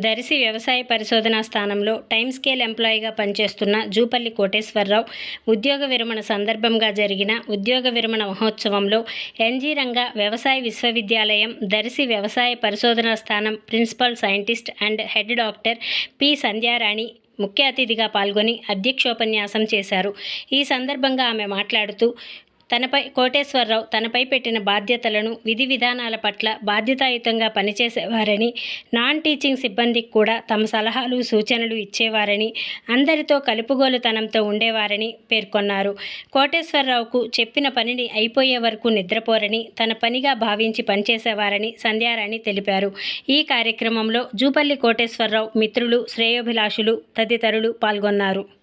దర్శి. వ్యవసాయ పరిశోధనా స్థానంలో టైమ్ స్కేల్ ఎంప్లాయీగా పనిచేస్తున్న జూపల్లి కోటేశ్వరరావు ఉద్యోగ విరమణ సందర్భంగా జరిగిన ఉద్యోగ విరమణ మహోత్సవంలో ఎన్జీ రంగ వ్యవసాయ విశ్వవిద్యాలయం దర్శి వ్యవసాయ పరిశోధనా స్థానం principal scientist and head doctor P Sandhyarani ముఖ్య అతిథిగా పాల్గొని అధ్యక్షోపన్యాసం చేశారు ఈ సందర్భంగా ఆమె మాట్లాడుతూ తనపై కోటేశ్వరరావు తనపై పెట్టిన బాధ్యతలను విధి విధానాల పట్ల బాధ్యతాయుతంగా పనిచేసేవారని నాన్ టీచింగ్ సిబ్బందికి కూడా తమ సలహాలు సూచనలు ఇచ్చేవారని అందరితో కలుపుగోలుతనంతో ఉండేవారని పేర్కొన్నారు. కోటేశ్వరరావుకు చెప్పిన పనిని అయిపోయే వరకు నిద్రపోరని తన పనిగా భావించి పనిచేసేవారని సంధ్యారాణి తెలిపారు. ఈ కార్యక్రమంలో జూపల్లి కోటేశ్వరరావు మిత్రులు శ్రేయోభిలాషులు తదితరులు పాల్గొన్నారు.